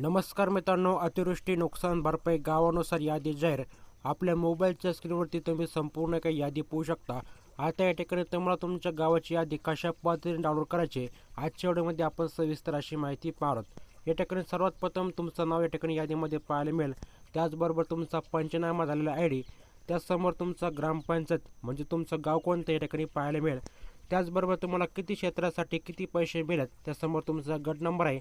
नमस्कार मित्रांनो अतिवृष्टी नुकसान भरपाई गावानुसार यादी जाहीर. आपल्या मोबाईलच्या स्क्रीनवरती तुम्ही संपूर्ण काही यादी पाहू शकता. आता या ठिकाणी तुम्हाला तुमच्या गावाची यादी कशा पद्धतीने डाउनलोड करायची आजच्या व्हिडिओमध्ये आपण सविस्तर अशी माहिती पाहत या ठिकाणी सर्वात प्रथम तुमचं नाव या ठिकाणी यादीमध्ये पाहायला मिळेल. त्याचबरोबर तुमचा पंचनामा झालेला आय डी त्याचसमोर तुमचा ग्रामपंचायत म्हणजे तुमचं गाव कोणतं या ठिकाणी पाहायला मिळेल. त्याचबरोबर तुम्हाला किती क्षेत्रासाठी किती पैसे मिळत त्यासमोर तुमचा गट नंबर आहे.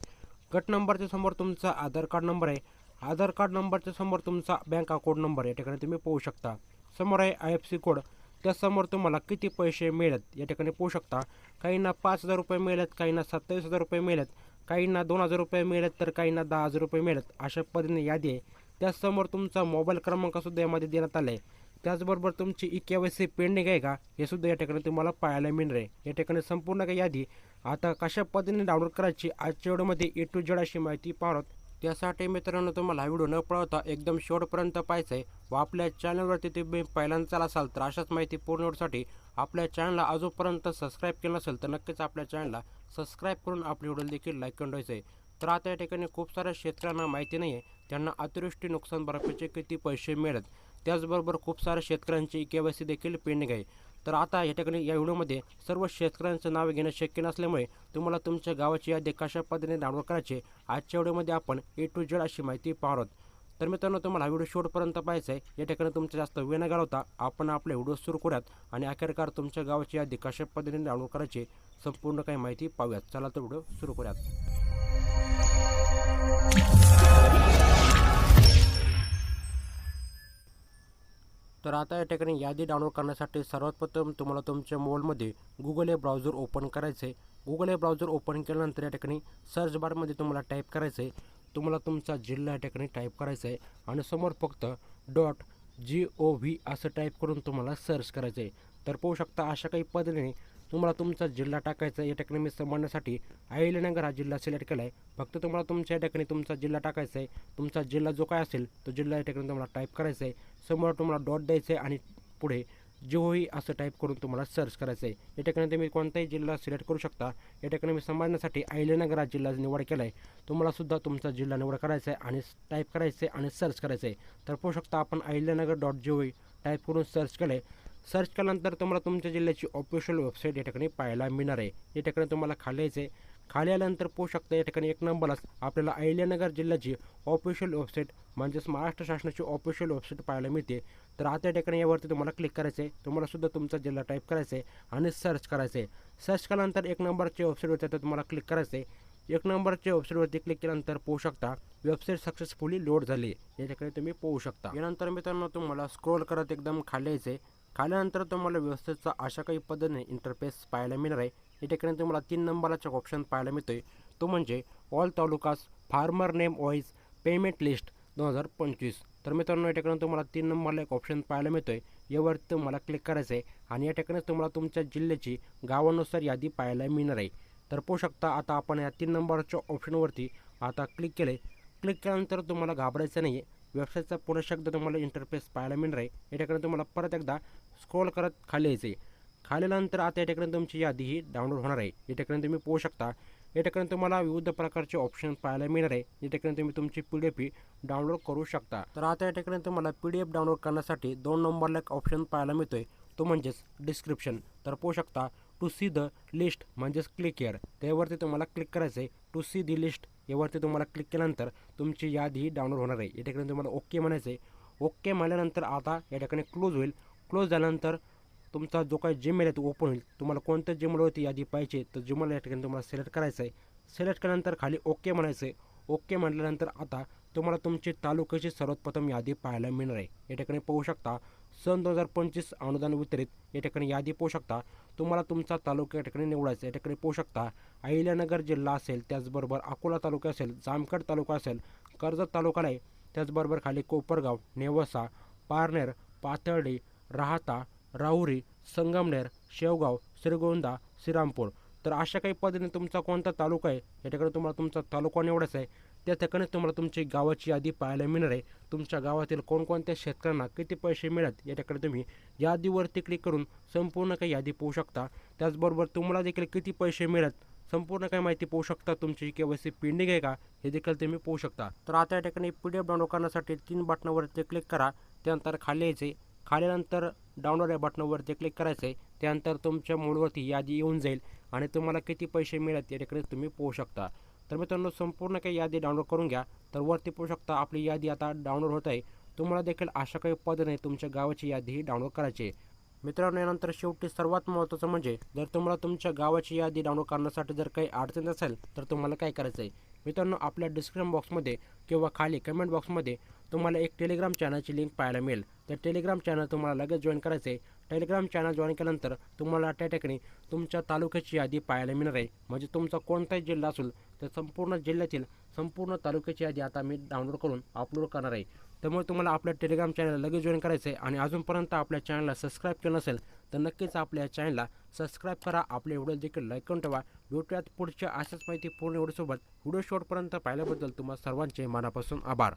गट नंबरच्या समोर तुमचा आधार कार्ड नंबर आहे. आधार कार्ड नंबरच्या समोर तुमचा बँक अकाउंट नंबर या ठिकाणी तुम्ही पाहू शकता. समोर आहे आय एफ सी कोड. त्यासमोर तुम्हाला किती पैसे मिळत या ठिकाणी पाहू शकता. काहींना पाच हजार रुपये मिळत काहींना सत्तावीस हजार रुपये मिळत काहींना दोन हजार रुपये मिळत तर काहींना दहा हजार रुपये मिळत अशा पद्धतीने यादी आहे. त्याचसमोर तुमचा मोबाईल क्रमांकसुद्धा यामध्ये देण्यात आला आहे. त्याचबरोबर तुमची E K Y C pending आहे का? हे सुद्धा या ठिकाणी तुम्हाला पाहायला मिळणार आहे. या ठिकाणी संपूर्ण काही यादी आता कशा पद्धतीने डाउनलोड करायची आजच्या व्हिडिओमध्ये ए टू जेड अशी माहिती पाहत त्यासाठी मित्रांनो तुम्हाला हा व्हिडिओ न पळवता एकदम शेवटपर्यंत पाहायचं आहे व आपल्या चॅनलवरती तुम्ही पहिल्यांदा असाल तर अशाच माहिती पूर्ण होण्यासाठी आपल्या चॅनलला अजूनपर्यंत सबस्क्राईब केलं नसेल तर नक्कीच आपल्या चॅनलला सबस्क्राईब करून आपली व्हिडिओ देखील लाईक करून ठेवायचं आहे. तर आता या ठिकाणी खूप साऱ्या शेतकऱ्यांना माहिती नाही आहे त्यांना अतिवृष्टी नुकसान भरपाईचे किती पैसे मिळत त्याचबरोबर खूप साऱ्या शेतकऱ्यांची के वाय सी देखील पेंडिंग आहे. तर आता या ठिकाणी या व्हिडिओमध्ये सर्व शेतकऱ्यांचं नाव घेणं शक्य नसल्यामुळे तुम्हाला तुमच्या गावाची यादी कशा पद्धतीने डाउनलोड करायची आजच्या व्हिडिओमध्ये आपण ए टू जेड अशी माहिती पाहणार आहोत. तर मित्रांनो तुम्हाला हा व्हिडिओ शेवटपर्यंत पाहायचा आहे. या ठिकाणी तुमचा जास्त वेळ न घालवता आपण आपले व्हिडिओ सुरू करूयात आणि अखेरकार तुमच्या गावाची यादी कशा पद्धतीने डाउनलोड करायची संपूर्ण काही माहिती पाहूयात. चला तर व्हिडिओ सुरू करूयात. तर आता या ठिकाणी यादी डाउनलोड करण्यासाठी सर्वात प्रथम तुम्हाला तुमच्या मोबाईलमध्ये गुगल हे ब्राउझर ओपन करायचं आहे गुगल हे ब्राउझर ओपन केल्यानंतर या ठिकाणी सर्च बारमध्ये तुम्हाला टाईप करायचं आहे तुम्हाला तुमचा जिल्हा या ठिकाणी टाईप करायचा आहे आणि समोर फक्त डॉट जी ओ व्ही असं टाईप करून तुम्हाला सर्च करायचं आहे तर पाहू शकता अशा काही पद्धतीने तुम्हाला तुमचा जिल्हा टाकायचा आहे. या ठिकाणी मी सांभाळण्यासाठी अहिल्यानगर हा जिल्हा सिलेक्ट केला आहे फक्त तुम्हाला तुमच्या या ठिकाणी तुमचा जिल्हा टाकायचा आहे. तुमचा जिल्हा जो काय असेल तो जिल्हा या ठिकाणी तुम्हाला टाईप करायचा आहे. समोर तुम्हाला डॉट द्यायचं आहे आणि पुढे जिओई असं टाईप करून तुम्हाला सर्च करायचं आहे या ठिकाणी तुम्ही कोणताही जिल्हा सिलेक्ट करू शकता. या ठिकाणी मी संभाजण्यासाठी अहिल्यानगर हा जिल्हा निवड केला आहे तुम्हालासुद्धा तुमचा जिल्हा निवड करायचा आहे आणि टाईप करायचं आहे आणि सर्च करायचं आहे तर पाहू शकता आपण Ahilyanagar dot G O E type करून सर्च केलं आहे सर्च केल्यानंतर तुम्हाला तुमच्या जिल्ह्याची ऑफिशियल वेबसाईट या ठिकाणी पाहायला मिळणार आहे. या ठिकाणी तुम्हाला खाली यायचं आहे खाली आल्यानंतर पोहू शकता या ठिकाणी एक नंबरलाच आपल्याला अहिल्यानगर जिल्ह्याची ऑफिशियल वेबसाईट म्हणजेच महाराष्ट्र शासनाची ऑफिशियल वेबसाईट पाहायला मिळते. तर आता या ठिकाणी यावरती तुम्हाला क्लिक करायचं आहे तुम्हाला सुद्धा तुमचा जिल्हा टाईप करायचा आहे आणि सर्च करायचं आहे सर्च केल्यानंतर एक नंबरच्या वेबसाईटवरती आता तुम्हाला क्लिक करायचं आहे एक नंबरच्या वेबसाईटवरती क्लिक केल्यानंतर पोहू शकता वेबसाईट सक्सेसफुली लोड झाली. या ठिकाणी तुम्ही पोहू शकता. यानंतर मित्रांनो तुम्हाला स्क्रोल करत एकदम खाली यायचं आहे खाल्यानंतर तुम्हाला व्यवस्थेचा अशा काही पद्धतीने इंटरफेस पाहायला मिळणार आहे. या ठिकाणी तुम्हाला तीन नंबरचा ऑप्शन पाहायला मिळतो आहे तो म्हणजे all talukas farmer name wise payment list दोन हजार पंचवीस. तर मित्रांनो या ठिकाणी तुम्हाला तीन नंबरला एक ऑप्शन पाहायला मिळतो आहे यावर तुम्हाला क्लिक करायचं आहे आणि या ठिकाणी तुम्हाला तुमच्या जिल्ह्याची गावानुसार यादी पाहायला मिळणार आहे. तर पाहू शकता आता आपण या तीन नंबरच्या ऑप्शनवरती आता क्लिक केलं आहे क्लिक केल्यानंतर तुम्हाला घाबरायचं नाही आहे वेबसाईटचा पुन्हा एकदा तुम्हाला इंटरफेस पाहायला मिळणार आहे. या ठिकाणी तुम्हाला परत एकदा स्क्रोल करत खाली यायचं आहे खाल्यानंतर आता या ठिकाणी तुमची यादी ही डाउनलोड होणार आहे. या ठिकाणी तुम्ही पोहू शकता. या ठिकाणी तुम्हाला विविध प्रकारचे ऑप्शन पाहायला मिळणार आहे. या ठिकाणी तुम्ही तुमची पी डी एफ ही डाउनलोड करू शकता. तर आता या ठिकाणी तुम्हाला पी डी एफ डाउनलोड करण्यासाठी दोन नंबरला एक ऑप्शन पाहायला मिळतोय. तो म्हणजेच डिस्क्रिप्शन तर पोहू शकता टू सी द लिस्ट म्हणजेच क्लिक एअर त्यावरती तुम्हाला क्लिक करायचं आहे टू सी दी लिस्ट यावरती तुम्हाला क्लिक केल्यानंतर तुमची यादी ही डाउनलोड होणार आहे. या ठिकाणी तुम्हाला ओके म्हणायचं आहे ओके म्हणल्यानंतर आता या ठिकाणी क्लोज होईल. क्लोज झाल्यानंतर तुमचा जो काही जीमेल आहे तो ओपन होईल. तुम्हाला कोणत्या जीमेलवरती यादी पाहिजे तर जीमेल या ठिकाणी तुम्हाला सिलेक्ट करायचं आहे. सिलेक्ट केल्यानंतर खाली ओके म्हणायचं आहे ओके म्हटल्यानंतर आता तुम्हाला तुमची तालुक्याची सर्वप्रथम यादी पाहायला मिळणार आहे. या ठिकाणी पाहू शकता सन दोन हजार पंचवीस अनुदान वितरित. या ठिकाणी यादी पाहू शकता तुम्हाला तुमचा तालुका या ठिकाणी निवडायचा या ठिकाणी पाहू शकता अहिल्यानगर जिल्हा असेल त्याचबरोबर अकोला तालुका असेल जामखेड तालुका असेल कर्जत तालुका आहे त्याचबरोबर खाली कोपरगाव नेवसा पारनेर पाथर्डी राहता राहुरी संगमनेर शेवगाव श्रीगोंदा श्रीरामपूर. तर अशा काही पद्धतीने तुमचा कोणता तालुका आहे? या ठिकाणी तुम्हाला तुमचा तालुका निवडायचा आहे. त्या ठिकाणी तुम्हाला तुमची गावाची यादी पाहायला मिळणार आहे. तुमच्या गावातील कोणकोणत्या शेतकऱ्यांना किती पैसे मिळत या ठिकाणी तुम्ही यादीवरती क्लिक करून संपूर्ण काही यादी पाहू शकता. त्याचबरोबर तुम्हाला देखील किती पैसे मिळत संपूर्ण काही माहिती पाहू शकता. तुमची के वाय सी पेंडिंग आहे का हे देखील तुम्ही पाहू शकता. तर आता या ठिकाणी पी डी एफ डाउनलोड करण्यासाठी तीन बटनावरती क्लिक करा. त्यानंतर खाली यायचे. खाल्यानंतर डाउनलोड या बटनावरती क्लिक करायचं आहे त्यानंतर तुमच्या मोडवरती यादी येऊन जाईल आणि तुम्हाला किती पैसे मिळत या तुम्ही पोहू शकता. तर मित्रांनो संपूर्ण काही यादी डाउनलोड करून घ्या. तर वरती पोहू शकता आपली यादी आता डाउनलोड होत आहे. तुम्हाला देखील अशा काही पद्धतीने तुमच्या गावाची यादीही डाउनलोड करायची आहे. मित्रांनो यानंतर शेवटी सर्वात महत्त्वाचं म्हणजे जर तुम्हाला तुमच्या गावाची यादी डाउनलोड करण्यासाठी जर काही अडचण असेल तर तुम्हाला काय करायचं आहे? मित्रांनो आपल्या डिस्क्रिप्शन बॉक्समध्ये किंवा खाली कमेंट बॉक्समध्ये तुम्हाला एक टेलिग्राम चॅनलची लिंक पाहायला मिळेल. तर टेलिग्राम चॅनल तुम्हाला लगेच जॉईन करायचं आहे टेलिग्राम चॅनल जॉईन केल्यानंतर तुम्हाला त्या ठिकाणी तुमच्या तालुक्याची यादी पाहायला मिळणार आहे. म्हणजे तुमचा कोणताही जिल्हा असेल तर संपूर्ण जिल्ह्यातील संपूर्ण तालुक्याची यादी आता मी डाउनलोड करून अपलोड करणार आहे. त्यामुळे तुम्हाला आपल्या टेलिग्राम चॅनल लगेच जॉईन करायचं आहे आणि अजूनपर्यंत आपल्या चॅनलला सबस्क्राईब केलं नसेल तर नक्कीच आपल्या चॅनलला सबस्क्राईब करा. आपले व्हिडिओ देखील लाईक करून ठेवा. भेटूयात पुढच्या अशाच माहिती पूर्ण व्हिडिओसोबत. व्हिडिओ शॉर्टपर्यंत पाहिल्याबद्दल तुम्हाला सर्वांचे मनापासून आभार.